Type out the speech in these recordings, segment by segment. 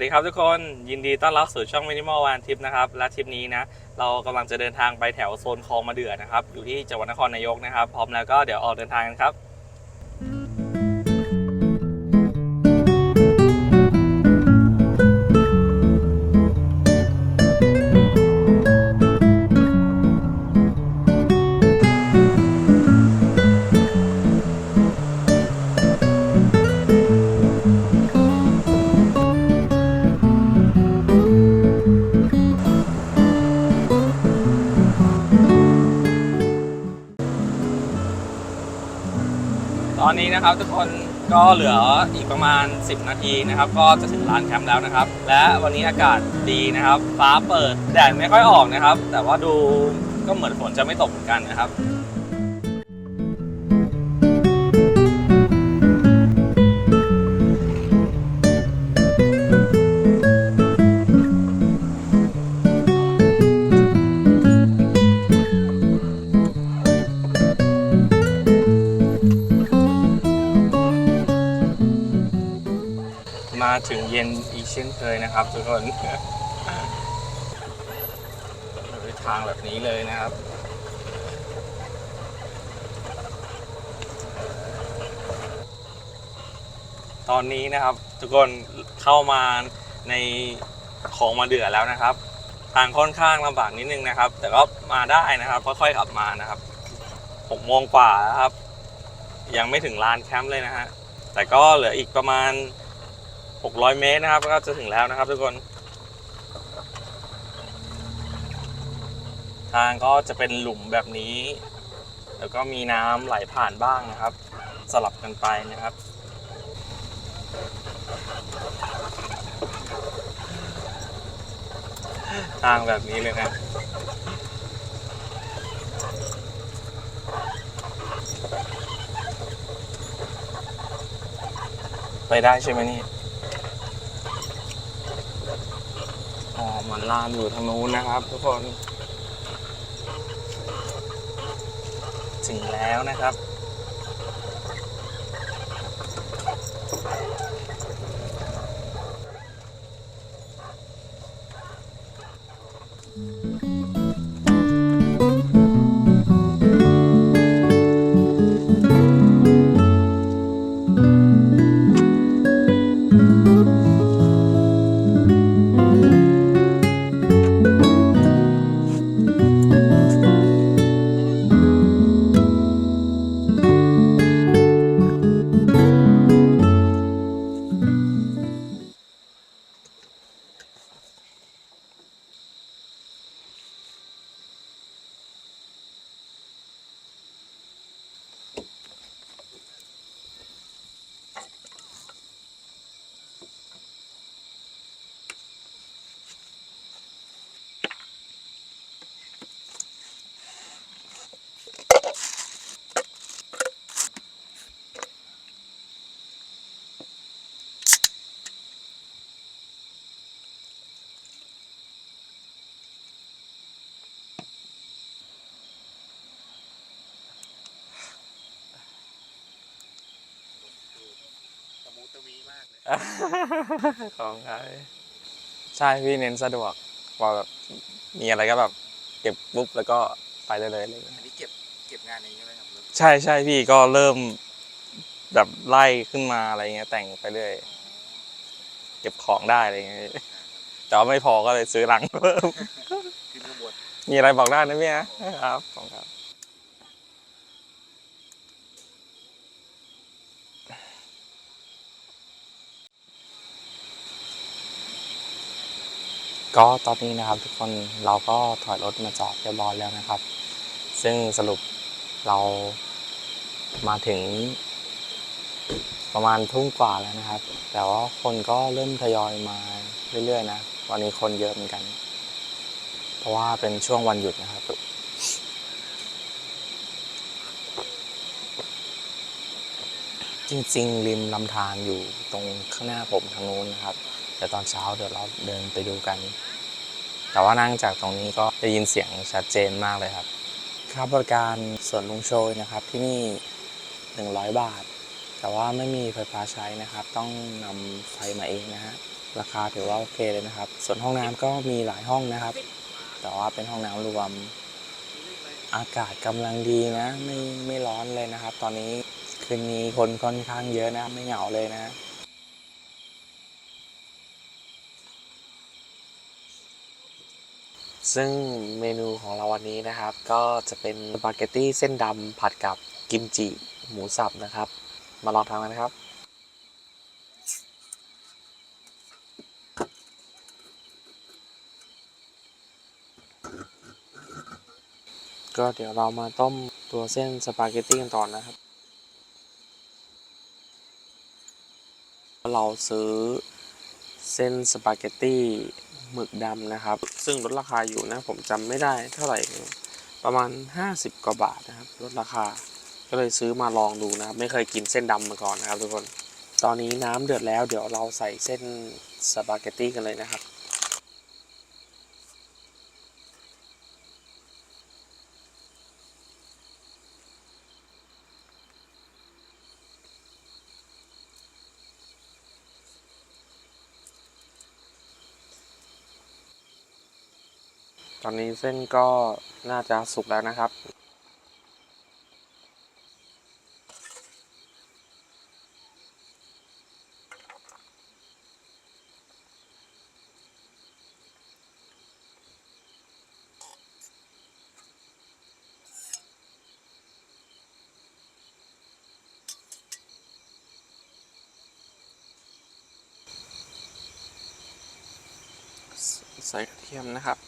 วัสดีครับทุกคนยินดีต้อนรับสู่ช่องมินิมอลวันทิปนะครับและทริปนี้นะเรากำลังจะเดินทางไปแถวโซนคลองมาเดือนะครับอยู่ที่จังหวัดนครนายกนะครับ พร้อมแล้วก็เดี๋ยวออกเดินทางกันครับ นะครับ ทุกคนก็เหลืออีกประมาณ 10 นาทีนะครับ ก็จะถึงลานแคมป์แล้วนะครับ และวันนี้อากาศดีนะครับ ฟ้าเปิดแดดไม่ค่อยออกนะครับ แต่ว่าดูก็เหมือนฝนจะไม่ตกเหมือนกันนะครับ ช่นเคยนะครับทุกคนโดยทางแบบนี้เลยนะครับตอนนี้นะครับทุกคนเข้ามาในของมาเดือแล้วนะครับ ทางค่อนข้างลำบากนิดนึงนะครับ แต่ก็มาได้นะครับค่อยๆขับมานะครับหกโมงกว่าแล้วครับ ยังไม่ถึงลานแคมป์เลยนะฮะแต่ก็เหลืออีกประมาณ 600 เมตรนะครับ ก็จะถึงแล้วนะครับทุกคน ทางก็จะเป็นหลุมแบบนี้ แล้วก็มีน้ำไหลผ่านบ้างนะครับ สลับกันไปนะครับทางแบบนี้เลยนะ ไปได้ใช่ไหมนี่ อ๋อ มันลานอยู่ทางนู้นนะครับ ทุกคน ถึงแล้วนะครับ ของใช่ใช่พี่เน้นสะดวกว่าแบบมีอะไรก็แบบเก็บปุ๊บแล้วก็ไปได้เลยอะไรอย่างเลยอันนี้เก็บเก็บงานเองใช่ไหมครับรถใช่ใช่พี่ก็เริ่มแบบไล่ขึ้นมาอะไรเงี้ยแต่งไปเรื่อยเก็บของได้อะไรเงี้ยแต่ว่าไม่พอก็เลยซื้อหลังเพิ่ม ขึ้นข้างบน มีอะไรบอกได้นะพี่นะครับขอบคุณครับ ก็ตอนนี้นะครับทุกคนเราก็ถอยรถมาจอดเรียบร้อยแล้วนะครับ ซึ่งสรุปเรามาถึง ประมาณทุ่มกว่าแล้วนะครับ แต่ว่าคนก็เริ่มทยอยมาเรื่อยๆนะวันนี้คนเยอะเหมือนกัน เพราะว่าเป็นช่วงวันหยุดนะครับจริงๆ ริมลำธารอยู่ตรงข้างหน้าผมทางนู้นนะครับ แต่ตอนเช้าเดี๋ยวเราเดินไปดูกัน แต่ว่านั่งจากตรงนี้ก็ได้ยินเสียงชัดเจนมากเลยครับ ค่าบริการส่วนลุงโชยนะครับที่นี่ 100 บาท แต่ว่าไม่มีไฟฟ้าใช้นะครับ ต้องนำไฟมาเองนะฮะราคาถือว่าโอเคเลยนะครับ ส่วนห้องน้ำก็มีหลายห้องนะครับ แต่ว่าเป็นห้องน้ำรวมอากาศกำลังดีนะ ไม่ไม่ร้อนเลยนะครับ ตอนนี้คืนนี้คนค่อนข้างเยอะนะ ไม่เหงาเลยนะ ซึ่งเมนูของเราวันนี้นะครับ ก็จะเป็นสปาเกตตี้เส้นดำผัดกับกิมจิหมูสับนะครับ มาลองทำกันครับก็เดี๋ยวเรามาต้มตัวเส้นสปาเกตตี้กันต่อนะครับ เราซื้อเส้นสปาเกตตี้ หมึกดำนะครับ ซึ่งลดราคาอยู่นะผมจำไม่ได้เท่าไหร่ ประมาณ 50 กว่าบาทนะครับลดราคา ก็เลยซื้อมาลองดูนะครับ ไม่เคยกินเส้นดำมาก่อนนะครับทุกคน ตอนนี้น้ำเดือดแล้วเดี๋ยวเราใส่เส้นสปาเกตตี้กันเลยนะครับ อนนี้เส้นก็น่าจะสุกแล้วนะครับ ใส่กระเทียมนะครับ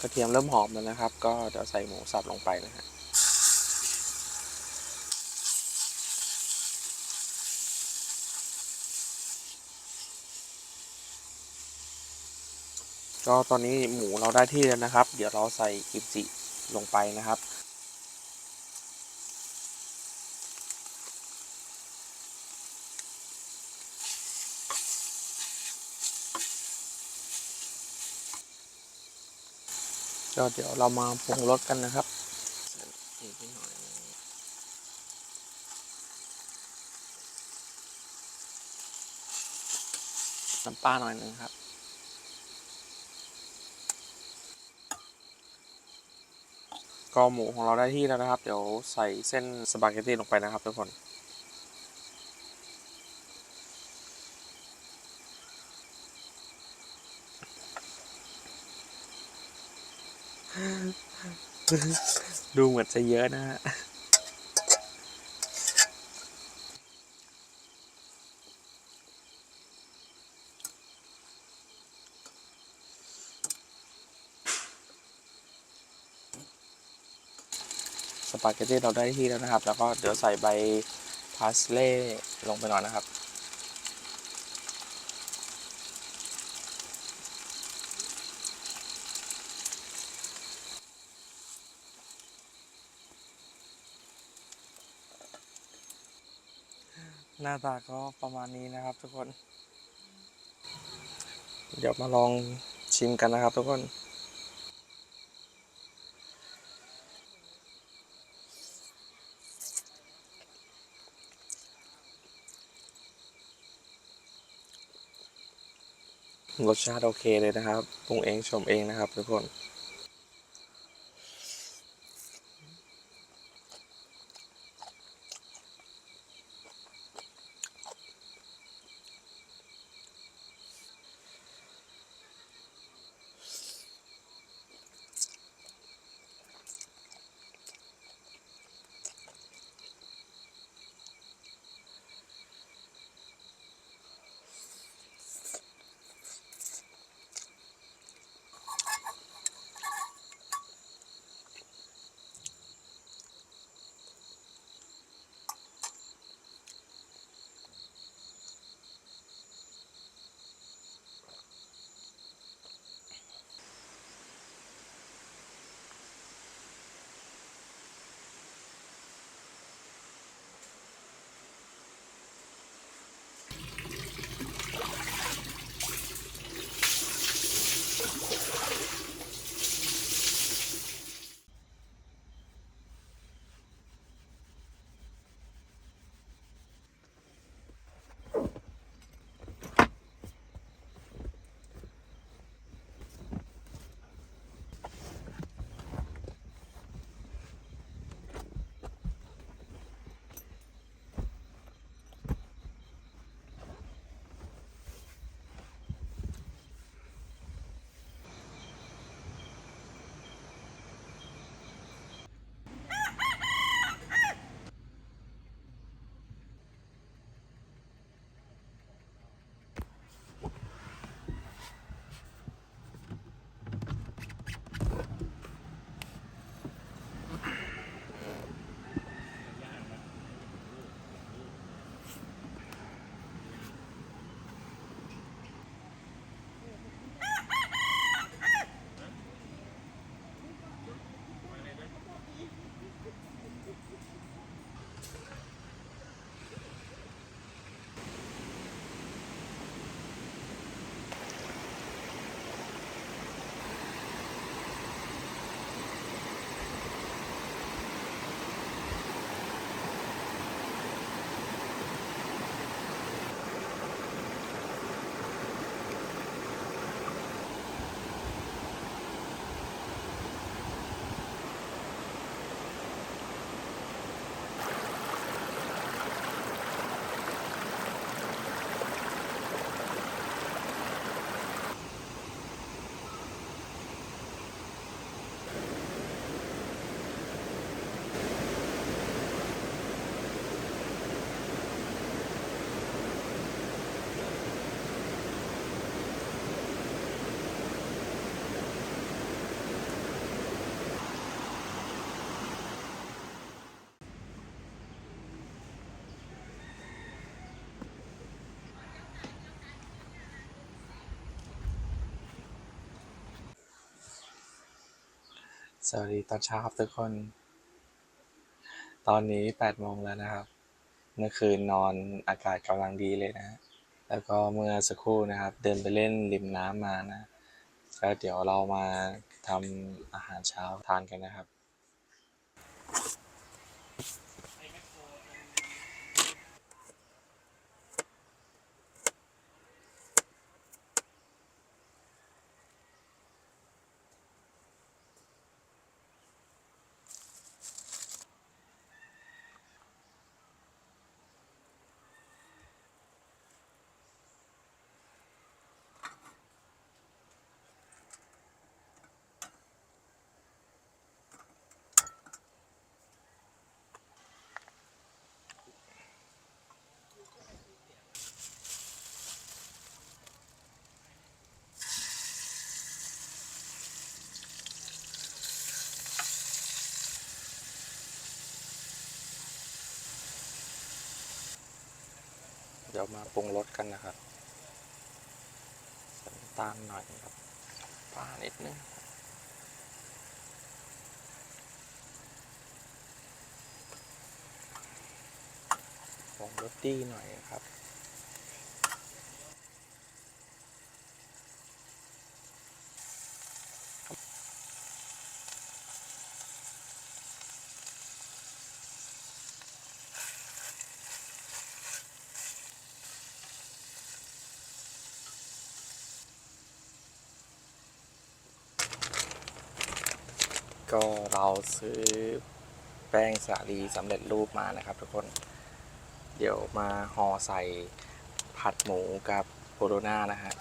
กระ เทียมเริ่มหอมแล้วนะครับ ก็เดี๋ยวใส่หมูสับลงไปนะฮะก็ตอนนี้หมูเราได้ที่แล้วนะครับ เดี๋ยวเราใส่กิมจิลงไปนะครับ ก็เดี๋ยวเรามาปรุงรสกันนะครับอีกนิดหน่อยน้ำปลาหน่อยหนึ่งครับ ก็หมูของเราได้ที่แล้วนะครับ เดี๋ยวใส่เส้นสปาเกตตี้ลงไปนะครับทุกคน ดูเหมือนจะเยอะนะฮะสปาเกตตี้เราได้ที่แล้วนะครับ แล้วก็เดี๋ยวใส่ใบพาสเล่ลงไปหน่อยนะครับ หน้าตาก็ประมาณนี้นะครับทุกคน เดี๋ยวมาลองชิมกันนะครับทุกคนรสชาติโอเคเลยนะครับปรุงเองชมเองนะครับทุกคน สวัสดีตอนเช้าครับทุกคน ตอนนี้แปดโมงแล้วนะครับ เมื่อคืนนอนอากาศกำลังดีเลยนะฮะแล้วก็เมื่อสักครู่นะครับ เดินไปเล่นริมน้ำมานะ แล้วเดี๋ยวเรามาทำอาหารเช้าทานกันนะครับ ดี๋ยวมาปรุงรสกันนะครับใส่น้ำตาลหน่อยครับปลานิดนึงผงรสดีหน่อยครับ ก็เราซื้อแป้งสาลีสำเร็จรูปมานะครับ ทุกคน เดี๋ยวมาห่อใส่ผัดหมูกับโบโรน่านะฮะ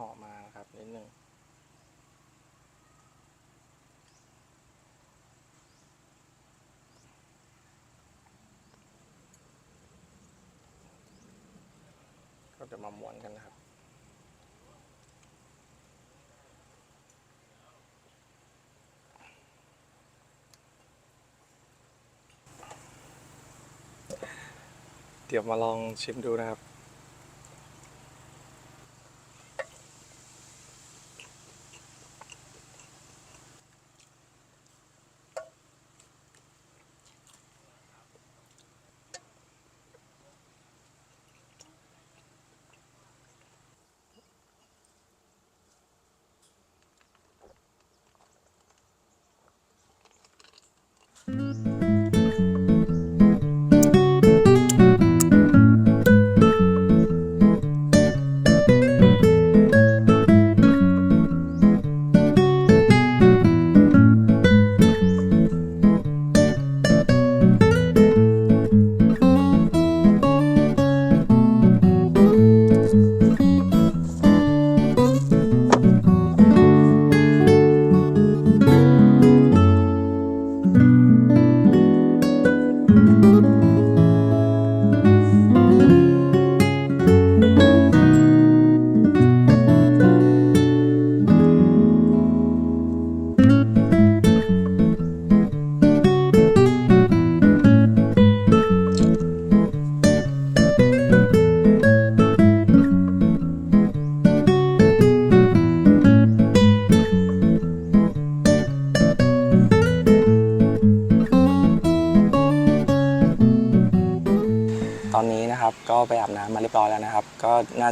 ห่อมา นิดนึงก็จะมาม้วนกันนะครับเดี๋ยวมาลองชิมดูนะครับ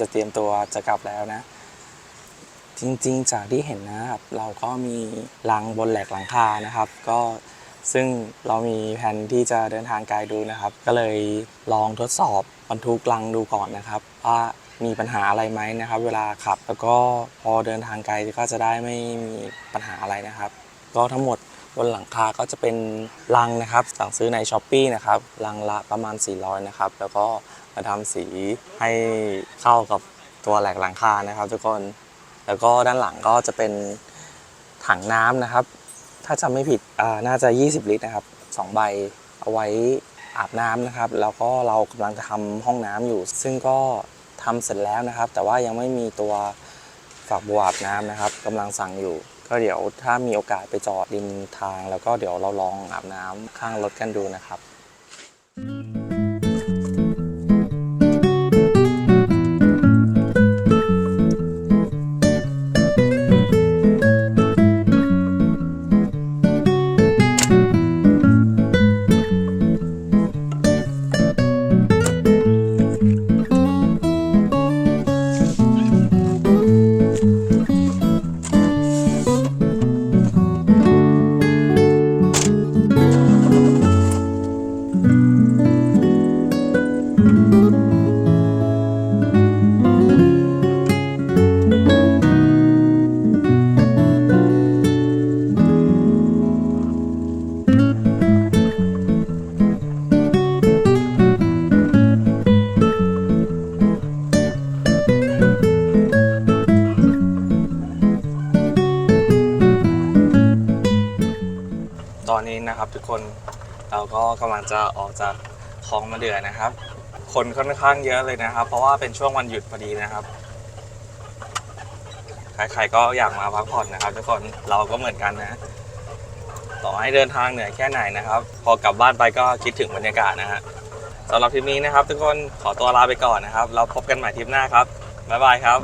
จะเตรียมตัวจะกลับแล้วนะ จริงๆ จากที่เห็นนะครับ เราก็มีรังบนแหลกหลังคานะครับ ก็ซึ่งเรามีแผนที่จะเดินทางไกลดูนะครับ ก็เลยลองทดสอบบรรทุกรังดูก่อนนะครับ ว่ามีปัญหาอะไรไหมนะครับ เวลาขับ แล้วก็พอเดินทางไกลก็จะได้ไม่มีปัญหาอะไรนะครับ ก็ทั้งหมดบนหลังคาก็จะเป็นลังนะครับ สั่งซื้อในช้อปปีนะครับลังละประมาณ 400 นะครับ แล้วก็ มาทำสีให้เข้ากับตัวแหลกหลังคานะครับ ทุกคน แล้วก็ด้านหลังก็จะเป็นถังน้ำนะครับ ถ้าจำไม่ผิดน่าจะ 20 ลิตรนะครับสองใบเอาไว้อาบน้ำนะครับ แล้วก็เรากำลังจะทำห้องน้ำอยู่ ซึ่งก็ทำเสร็จแล้วนะครับ แต่ว่ายังไม่มีตัวฝักบัวอาบน้ำนะครับกำลังสั่งอยู่ ก็เดี๋ยวถ้ามีโอกาสไปจอดริมทาง แล้วก็เดี๋ยวเราลองอาบน้ำข้างรถกันดูนะครับ ลองมะเดือนะครับ คนค่อนข้างเยอะเลยนะครับ เพราะว่าเป็นช่วงวันหยุดพอดีนะครับใครๆก็อยากมาพักผ่อนนะครับทุกคนเราก็เหมือนกันนะ ต่อให้เดินทางเหนื่อยแค่ไหนนะครับ พอกลับบ้านไปก็คิดถึงบรรยากาศนะฮะสำหรับทริปนี้นะครับ ทุกคนขอตัวลาไปก่อนนะครับ เราพบกันใหม่ทริปหน้าครับบ๊ายบายครับ